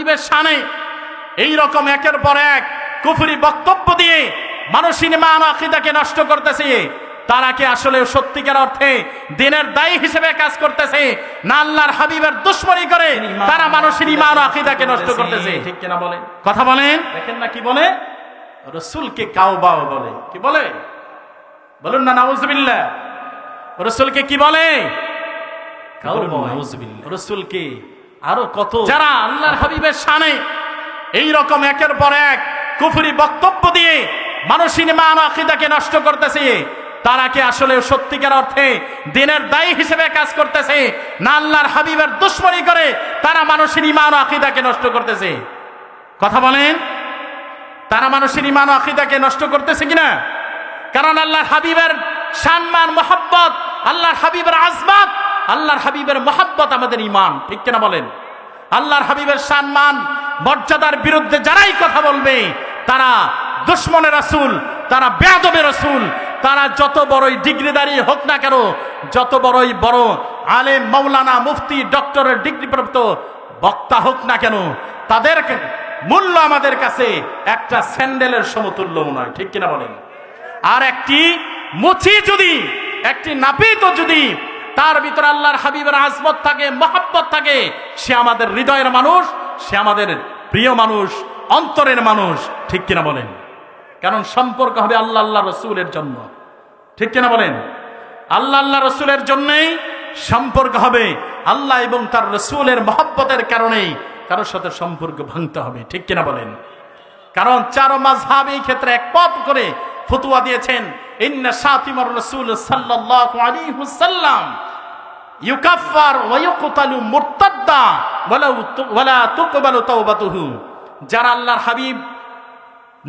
হাবিবের শানে। এই রকম একের পর এক কুফরি বক্তব্য দিয়ে মানুষের মান আকিদাকে নষ্ট করতেছে। তারা কি আসলে সত্যিকার অর্থে দিনের দায়ী হিসেবে কাজ করতেছে না আল্লাহর হাবিবের দুশ্মনী করে তারা মানুষের ইমান আকিদাকে নষ্ট করতেছে? ঠিক কিনা বলেন কথা বলেন দেখেন না কি বলে? রসুলকে কাউবাও বলে। কি বলে? বলুন না নাউজবিল্লাহ। রসুলকে কি বলে? রসুলকে আরও কত? যারা আল্লাহর হাবিবের সানে এই রকম একের পর এক কুফরি বক্তব্য দিয়ে মানুষের মান আকিদাকে নষ্ট করতেছে, তারা কি আসলে সত্যিকার অর্থে দিনের দায়ী হিসেবে কাজ করতেছে, না আল্লাহর হাবিবের দুশ্মনী করে তারা মানুষের ইমান আকিদাকে নষ্ট করতেছে? কথা বলেন, তারা মানুষের ইমান আকিদাকে নষ্ট করতেছে কিনা? কারণ আল্লাহর হাবিবের সম্মান, মোহাব্বত, আল্লাহর হাবিবের আজমাত আল্লাহর হাবিবের মোহাব্বত আমাদের ইমান ঠিক কিনা বলেন? আল্লাহর হাবিবের সম্মান, মর্যাদার বিরুদ্ধে যারাই কথা বলবে, তারা দুশ্মনের রাসূল, তারা বেয়াদবের রাসূল, তারা যত বড়ই ডিগ্রিদারি হোক না কেন, যত বড়ই বড় আলেম মৌলানা মুফতি, ডক্টরের ডিগ্রিপ্রাপ্ত বক্তা হোক না কেন, তাদের মূল্য আমাদের কাছে একটা স্যান্ডেলের সমতুল্য হয়, ঠিক কিনা বলেন? আর একটি মুচি যদি, একটি নাপিত যদি তার ভিতরে আল্লাহর হাবিবের আজমত থাকে, মহাব্বত থাকে। সে আমাদের হৃদয়ের মানুষ, সে আমাদের প্রিয় মানুষ, অন্তরের মানুষ, ঠিক কিনা বলেন? কারণ সম্পর্ক হবে আল্লাহ আল্লাহ রসুলের জন্য। ঠিক কিনা বলেন? আল্লাহ আল্লাহ রসুলের জন্যেই সম্পর্ক হবে আল্লাহ এবং তার রসুলের মহব্বতের কারণেই কারোর সাথে সম্পর্ক ভাঙতে হবে, ঠিক কিনা বলেন? কারণ চারো মাঝহাব এই ক্ষেত্রে এক পথ করে ফতুয়া দিয়েছেন, ইন্না সাতিমর রসুল সাল্লাল্লাহু আলাইহি ওয়াসাল্লাম ইউকাফফার ওয়া ইউকতালু মুরতাদ্দা ওয়ালা ওয়ালা তুকবালু তাওবাতুহু। যারা আল্লাহর হাবিব,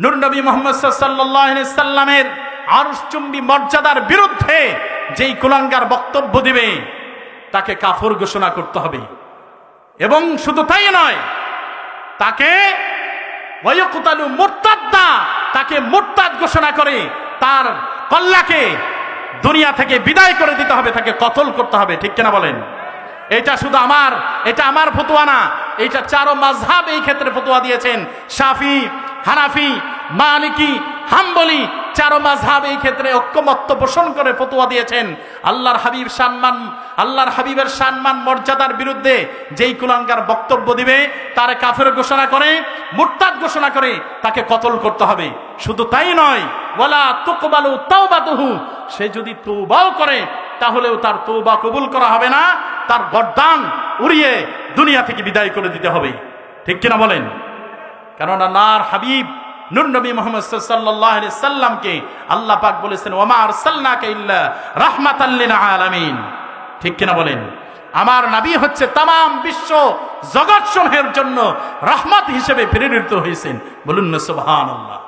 নূর নবী মোহাম্মদ সাল্লাল্লাহু আলাইহি সাল্লামের আরশচুম্বী মর্যাদার বিরুদ্ধে যেই কুলাঙ্গার বক্তব্য দিবে, তাকে কাফর ঘোষণা করতে হবে। এবং শুধু তাই নয়, তাকে ওয়ায়ুকুতালু মুরতাদ্দা, তাকে মুরতাদ ঘোষণা করে তার কল্লাকে দুনিয়া থেকে বিদায় করে দিতে হবে, তাকে কতল করতে হবে, ঠিক কিনা বলেন? এটা শুধু আমার, এটা আমার ফতোয়া না এটা চারো মাঝহাব এই ক্ষেত্রে ফতোয়া দিয়েছেন। শাফি, হানাফি মালিকি হাম্বলি, চারো মাঝহাব এই ক্ষেত্রে ঐক্যমত্য পোষণ করে ফতোয়া দিয়েছেন। আল্লাহর হাবিব সম্মান, আল্লাহর হাবিবের সম্মান, মর্যাদার বিরুদ্ধে যেই কুলাঙ্গার বক্তব্য দিবে, তার কাফের ঘোষণা করে, মুরতাদ ঘোষণা করে তাকে কতল করতে হবে। শুধু তাই নয়, ওয়ালা তুকবালু তাওবাতুহু সে যদি তৌবাও করে, তাহলেও তার তৌবা কবুল করা হবে না, তার গরদান উড়িয়ে দুনিয়া থেকে বিদায় করে দিতে হবে। ঠিক কিনা বলেন? কেননা নার হাবিব নূর মোহাম্মদ সাল্লাল্লাহু আলাইহি সাল্লামকে আল্লাহ পাক বলেছেন ওমা আরসালনাকা ইল্লা রাহমাতাল লিল আলামিন। ঠিক কিনা বলেন? আমার নবী হচ্ছে তাম বিশ্ব জগৎ সমূহের জন্য রহমত হিসেবে প্রেরিত হয়েছেন। বলুন না সুবহানাল্লাহ।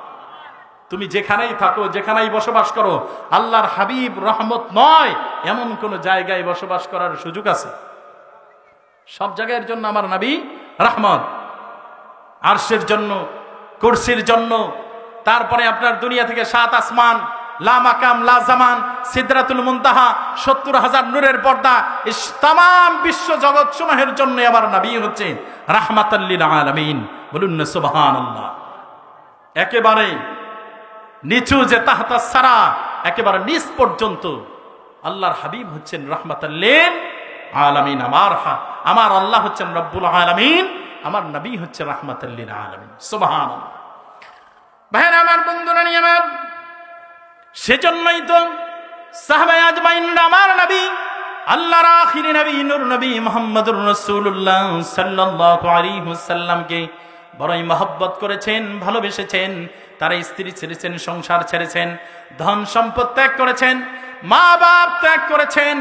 তুমি যেখানেই থাকো, যেখানেই বসবাস করো, আল্লাহর হাবিব রহমত নয়, এমন কোন জায়গায় বসবাস করার সুযোগ আছে। সব জায়গার জন্য আমার নবী রহমত, আরশের জন্য, কুরসির জন্য, তারপরে আপনার দুনিয়া থেকে সাত আসমান, লা মাকাম, লা জামান, সিদরাতুল মুনতাহা, সত্তর হাজার নূরের পর্দা তাম বিশ্ব জগৎ সমূহের জন্য আমার নবী হচ্ছে রাহমাতাল্লিল আলামিন। বলুন সুবহানাল্লাহ। একেবারে নিচু যে তাহতা সারা, একেবারে নিচ পর্যন্ত। আল্লাহর হাবিব হচ্ছেন রহমাতাল্লিল আলামিন, আমার হা, আমার আল্লাহ হচ্ছেন রব্বুল আলামিন, আমার নবী হচ্ছে রহমাতাল্লিল আলামিন। ভাইরা আমার আমার আমার নবী নবী নবী বড়ই মহব্বত করেছেন, ভালোবেসেছেন। তারা স্ত্রী ছেড়েছেন, সংসার ছেড়েছেন, ধন সম্পদ ত্যাগ করেছেন মা বাপ ত্যাগ করেছেন,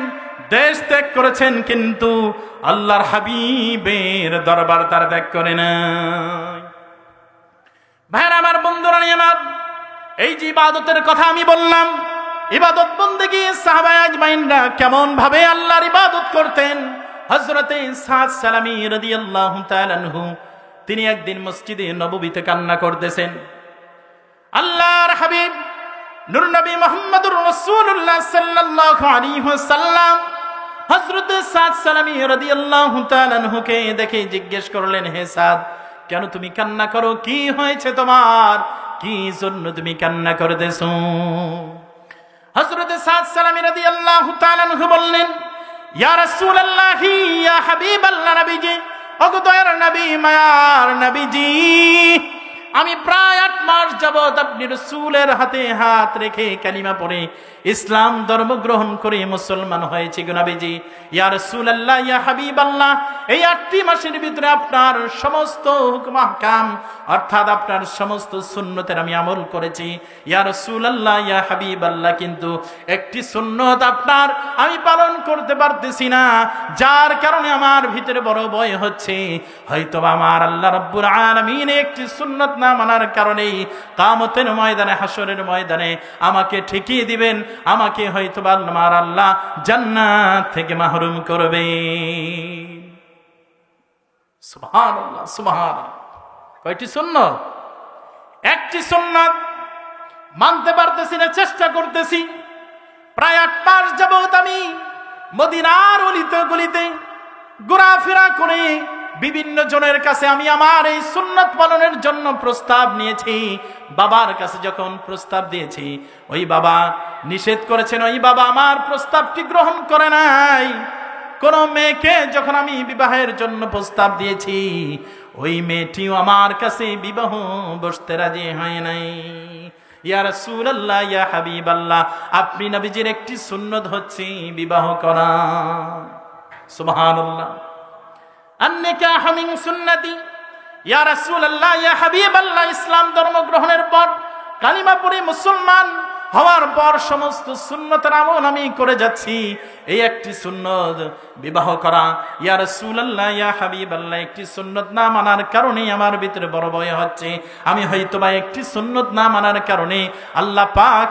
দেশ ত্যাগ করেছেন, কিন্তু আল্লাহর হাবিবের দরবার তারা ত্যাগ করে নাই। ভাইরা আমার বন্ধুরা আমার এই যে ইবাদতের কথা আমি বললাম, ইবাদত বন্দেগি সাহাবায় আজমাইনরা কেমন ভাবে আল্লাহর ইবাদত করতেন? হজরতে সাদ সালামি তাআলা আনহু, তিনি একদিন মসজিদে নববীতে কান্না করতেছেন। আল্লাহর হাবিব নূর নবী মুহাম্মদুর রাসূলুল্লাহ সাল্লাল্লাহু আলাইহি ওয়াসাল্লাম হযরত সাদ সালামী রাদিয়াল্লাহু তাআলা আনহুকে দেখে জিজ্ঞেস করলেন, হে সাদ, কেন তুমি কান্না করো? কি হয়েছে তোমার? কি জন্য তুমি কান্না করতেছ? হজরত সাদ সালামি রাদি আল্লাহ তালানহু বললেন, ইয়া রাসূলুল্লাহ, ইয়া হাবিবাল্লাহ নবীজি ওগো দয়ার নবী, মায়ার নবীজি আমি প্রায় আট মাস যাবৎ আপনি রসুলের হাতে হাত রেখে কালিমা পড়ে ইসলাম ধর্ম গ্রহণ করে মুসলমান হয়েছে গুনাবিজি ইয়া রসুল আল্লাহ ইয়া হাবিব আল্লাহ এই আটটি মাসের ভিতরে আপনার সমস্ত হুকুম কাম অর্থাৎ আপনার সমস্ত সুন্নতের আমি আমল করেছি। ইয়া রসুল আল্লাহ ইয়া হাবিব আল্লাহ কিন্তু একটি সুন্নত আপনার আমি পালন করতে পারতেছি না, যার কারণে আমার ভিতরে বড় ভয় হচ্ছে। হয়তো আমার আল্লাহ রব্বুল আলমিন একটি সুন্নত না মানার কারণেই কামতের ময়দানে হাসরের ময়দানে আমাকে ঠেকিয়ে দিবেন, আমাকে হয়তো আমার আল্লাহ জান্নাত থেকে মাহরুম করবে কয়টি সুন্নত? একটি সুন্নত মানতে পারতেছি না, চেষ্টা করতেছি। প্রায় আট মাস যাবত আমি মদিনার অলিতে গলিতে ঘোরাফেরা করে বিভিন্ন জনের কাছে আমি আমার এই সুন্নত পালনের জন্য প্রস্তাব নিয়েছি। বাবার কাছে যখন প্রস্তাব দিয়েছি, ওই বাবা নিষেধ করেছেন, ওই বাবা আমার প্রস্তাবটি গ্রহণ করে নাই। কোন মেয়েকে যখন আমি বিবাহের জন্য প্রস্তাব দিয়েছি, ওই মেয়েটিও আমার কাছে বিবাহ বসতে রাজি হয় নাই। ইয়া রাসূলুল্লাহ, ইয়া হাবিবাল্লাহ, আপনি নবীজির একটি সুন্নত হচ্ছে বিবাহ করা। সুবহানাল্লাহ। আন্নিকাহ মিন সুন্নতি। ইয়া রাসূলুল্লাহ, ইয়া হাবিবাল্লাহ, ইসলাম ধর্ম গ্রহণের পর কালিমা পড়ে মুসলমান হওয়ার পর সমস্ত সুন্নতের আমল আমি করে যাচ্ছি। এই একটি সুন্নত বিবাহ করা, ইয়া রাসূলুল্লাহ, ইয়া হাবিবাল্লাহ, একটি সুন্নত না মানার কারণে আমার ভিতরে বড় ভয় হচ্ছে। আমি হয়তো বা একটি সুন্নত না মানার কারণে আল্লাহ পাক